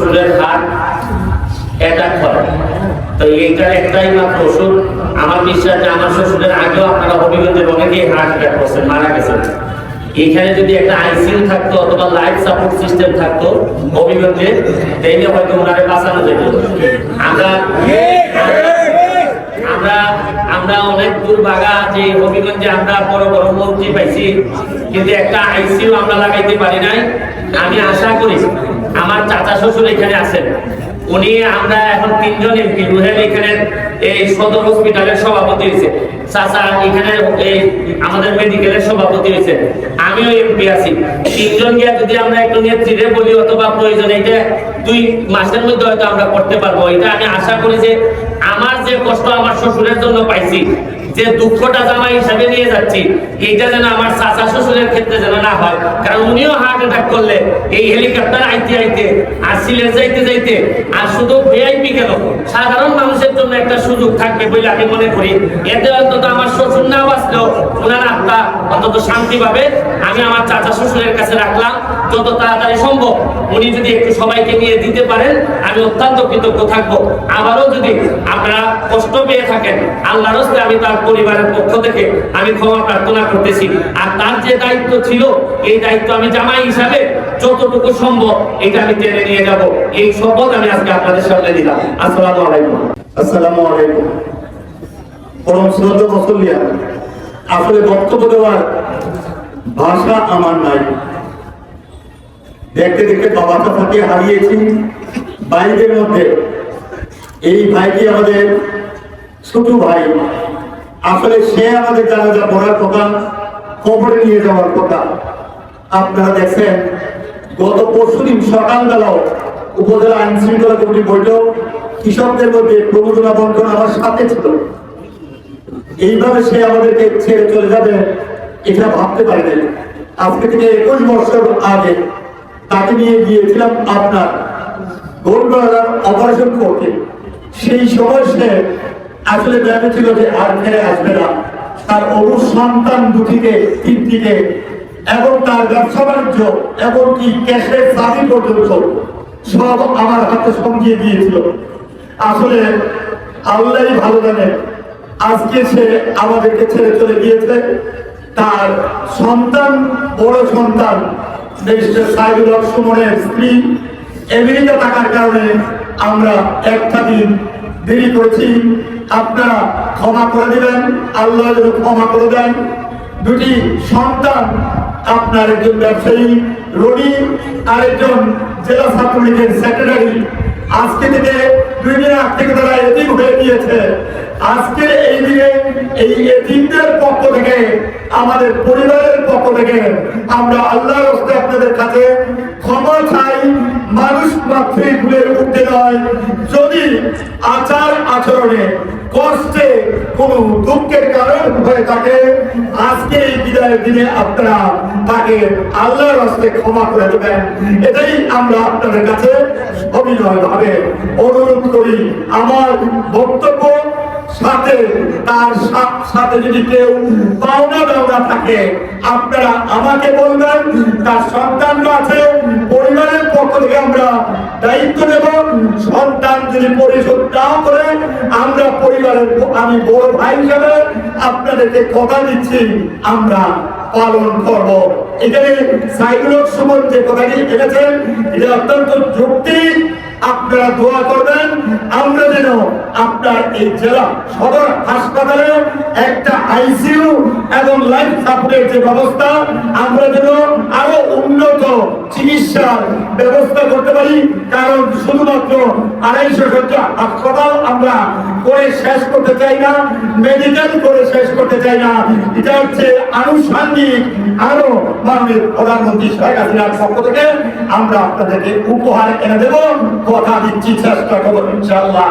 শ্বশুরের হাত অ্যাটাক করে। তো এইটার একটাই মাত্র ওষুধ। আমার বিশ্বাস যে আমার শ্বশুরের আগেও আপনারা হবিগঞ্জের অনেকেই হার্ট অ্যাটাক করছেন মারা গেছেন এখানে যদি একটা আইসিইউ থাকতো অথবা লাইফ সাপোর্ট সিস্টেম থাকতো হবিগঞ্জে তাইলে হয়তো ওনারে বাঁচানো যেত। আমরা আমরা আমরা অনেক দুর্ভাগা যে হবিগঞ্জে আমরা বড় বড় মন্ত্রী পাইছি, কিন্তু একটা আইসিইউ আমরা লাগাইতে পারি নাই। আমি আশা করি আমার চাচা শ্বশুর এখানে আছেন। উনি, আমরা এখন তিনজন এমপি, রুহেল এখানে এই সদর হসপিটালের সভাপতি হয়েছে। চাচা, এখানে আমাদের মেডিকেলের সভাপতি হয়েছে। আমিও এমপি আছি। তিনজন গিয়া যদি আমরা একটু নেতৃত্বে বলি অথবা প্রয়োজন, এটা দুই মাসের মধ্যে হয়তো আমরা করতে পারব। এটা আমি আশা করি যে আমার যে কষ্ট আমার শ্বশুরের জন্য পাইছি, যে দুঃখটা জামাই হিসাবে নিয়ে যাচ্ছি, এইটা যেন আমার চাচা শ্বশুরের ক্ষেত্রে যেন না হয়। কারণ উনিও হার্ট অ্যাটাক করলে, এই হেলিকপ্টার আইতে আইতে সিলেট যাইতে যাইতে, আর শুধু ভিআইপি কেন? সাধারণ মানুষের জন্য একটা সুযোগ থাকবে বলে আমি মনে করি। এতে অন্তত আমার শ্বশুর না বাঁচলেও ওনার আত্মা অন্তত শান্তি পাবে। আমি আমার চাচা শ্বশুরের কাছে রাখলাম, যত তাড়াতাড়ি সম্ভব। উনি যদি একটু সবাইকে নিয়ে দিতে পারেন, আমি অত্যন্ত কৃতজ্ঞ থাকব। আবারও যদি আপনারা কষ্ট পেয়ে থাকেন, আল্লাহর হস্তে আমি তার পরিবারের পক্ষ থেকে আমি ক্ষমা প্রার্থনা করতেছি। আর তার যে দায়িত্ব ছিল, এই দায়িত্ব আমি জামাই হিসাবে যতটুকু সম্ভব, এটা আমি টেনে নিয়ে যাব। এই শপথ আমি আজকে আপনাদের সামনে দিলাম। আসসালামু আলাইকুম। আসসালামু আলাইকুম। পরম শ্রদ্ধা মুসল্লিয়া আসলে বক্তব্য দেওয়ার ভাষা আমার নাই। দেখতে দেখতে বাবা চাচাকে হারিয়েছি। বাইকের মধ্যে এই ভাইটি আমাদের ছোট ভাই। আসলে সে আমাদের জানাজা পড়ার কথা খবরে নিয়ে যাওয়ার কথা। আপনারা দেখছেন, গত পরশুদিন সকালবেলাও উপজেলা আইন শৃঙ্খলা কমিটি বৈঠক, কৃষকদের মধ্যে প্রবোধনা বন্টন আমার সাথে ছিল। এইভাবে সে আমাদেরকে ছেড়ে চলে যাবে এটা ভাবতে পারিনি। আজকে থেকে একুশ বছর আগে তাকে নিয়ে গিয়েছিলাম আপনার গোলগলার অপারেশন করতে সেই সময় সে আসলে ভেবেছিল যে আর ফিরে আসবে না। তার অবুজ সন্তান দুটিকে, তিনটিকে, এবং তার ব্যবসা বাণিজ্য এমনকি ক্যাশের চাবি পর্যন্ত সব আমার হাতে সঙ্গিয়ে দিয়েছিল। আসলে আল্লাহই ভালো জানে, আজকে সে আমাদেরকে ছেড়ে চলে গিয়েছে। তার সন্তান, বড় সন্তান দেশের সাইদুল হক স্ত্রী। আমেরিকা থাকার কারণে আমরা একটা দিন দেরি করেছি। আপনারা ক্ষমা করে দিবেন, আল্লাহ যেন ক্ষমা করে দেন। দুটি সন্তান, আপনার একজন ব্যবসায়ী, রনি, আরেকজন জেলা ছাত্রলীগের সেক্রেটারি আজকে থেকে দুই দিন আগ থেকে তারা এদিক হয়ে গিয়েছে। আজকে এই দিনে এই এটিমদের পক্ষ থেকে, আমাদের পরিবারের পক্ষ থেকে আমরা আল্লাহর হস্তে আপনাদের কাছে ক্ষমা চাই, মানুষ মাত্রই ভুলে উঠতে নয়। যদি আচার আচরণে কষ্টে কোন দুঃখের কারণ হয়ে থাকে। আজকে এই বিদায়ের দিনে আপনারা তাকে আল্লাহর হস্তে ক্ষমা করে দেবেন। এটাই আমরা আপনাদের কাছে অভিনয় ভাবে অনুরোধ করি। আমার বক্তব্য সাথে, তার সাথে যদি কেউ পাওনা দেওয়া থাকে, আপনারা আমাকে বলবেন। তার সন্তান আছে, পরিবারের পক্ষ থেকে আমরা দায়িত্ব নেব। সন্তান যদি আমরা পরিবারের আমি বড় ভাই হিসাবে আপনাদেরকে কথা দিচ্ছি, আমরা পালন করব। এখানে সাইদুল হক সুমন যে কথাটি এনেছেন এটা অত্যন্ত যুক্তি। আপনারা দোয়া করবেন, আমরা যেন আপনার এই জেলা সদর হাসপাতালে একটা আইসিইউ এবং লাইফ সাপোর্টের যে ব্যবস্থা, আমরা যেন আরও উন্নত চিকিৎসার ব্যবস্থা করতে পারি, কারণ শুধুমাত্র আড়াইশো সজ্জা হাসপাতাল আমরা করে শেষ করতে চাই না মেডিকেল করে শেষ করতে চাই না। এটা হচ্ছে আনুষঙ্গিক আরও মাননীয় প্রধানমন্ত্রী শেখ হাসিনার পক্ষ থেকে আমরা আপনাদেরকে উপহার এনে দেব। কথা দিচ্ছি, চেষ্টা করব ইনশাল্লাহ